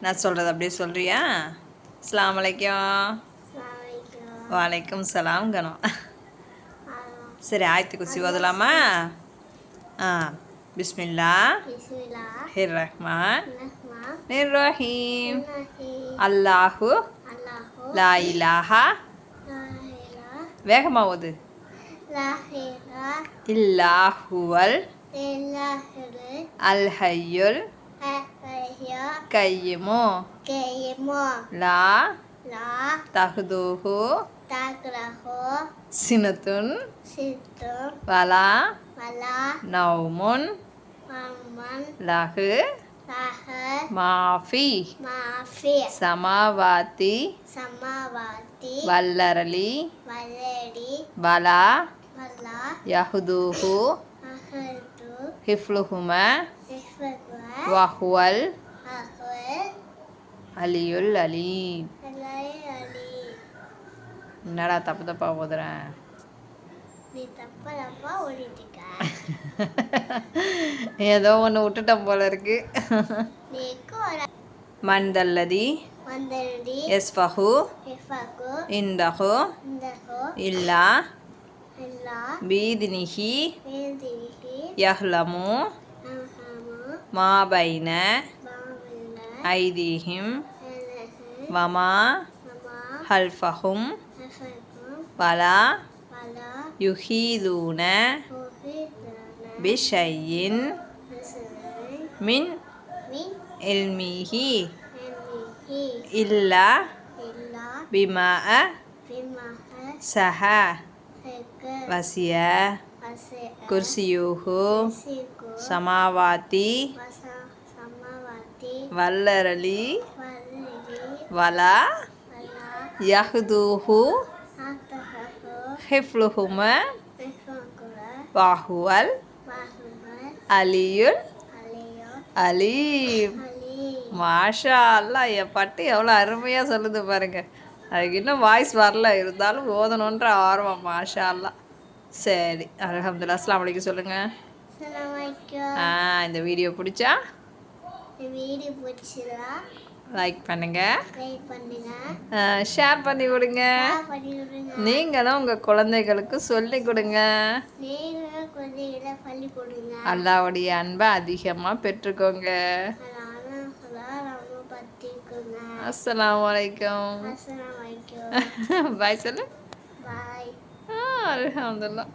நான் சொல்கிறது அப்படியே சொல்கிறியா அஸ்லாம் வலைக்கம். வலைக்கம் சலாம் கணம். சரி ஆயத்து குசி ஓதலாமா ஆ பிஸ்மில்லா. ஹிர் ரஹ்மான். நிர் ரஹீம். அல்லாஹு. லா இலாஹா. வேகமாக ஓது. இல்லாஹுவல் Illahul. அல் ஹய்யுல் Ahya. கையுமு. லா Takrahu. சினத்துன். வலா. லஹு Laha. மாஃபி. சமாவாத்தி. பலா Wala. யஹுதுஹு. ஹிஃப்லுஹும வஹுவல் அலியுல் அலீம். என்னடா தப்பு தப்பா ஓதுறேன் ஏதோ ஒன்று விட்டுட்டோம் போல இருக்கு. மந்தல்லதி எஸ்ஃபஹு இந்தஹு இல்லா பீதினிஹி يهلم ما بين أيديهم وما خلفهم ولا يحيطون بشيء من علمه إلا بما سهى وسيا பிஷையின் హసనై மின் మిన్ இல்மிஹி ఎన్నిహి இல்லா ఇలా பிமஅ విమహ சஹ హెక வசிய వసె குர்சியூஹு సికు சமாவாத்தி వస సమవతి வல்லரலி వల్లిగి வலா వల யஹ்தூஹு ఆతహు ஹிஃப்லுஹும విఫకుల வாஹுவல் వాహువల్ அலியுல் అలియో அலீம் అలీ மாஷா அல்லாஹ் என் பட்டு எவ்வளோ அருமையாக சொல்லுது பாருங்க அதுக்கு இன்னும் வாய்ஸ் வரல இருந்தாலும் ஓதணுன்ற ஆர்வம் மாஷா அல்லாஹ் சரி அலமதுல்லா அஸ்லாம் வலைக்கும் சொல்லுங்க. ஆ இந்த வீடியோ பிடிச்சா? வீடியோ பிடிச்சதா லைக் பண்ணுங்க. ஷேர் பண்ணி கொடுங்க நீங்களும் உங்க குழந்தைகளுக்கு சொல்லி கொடுங்க. அல்லாவுடைய அன்பை அதிகமா பெற்றுக்கோங்க. அஸ்லாம் வலைக்கம் பாய் சொல்லு. பாய் ஆ அல்ஹம்துலில்லாஹ்.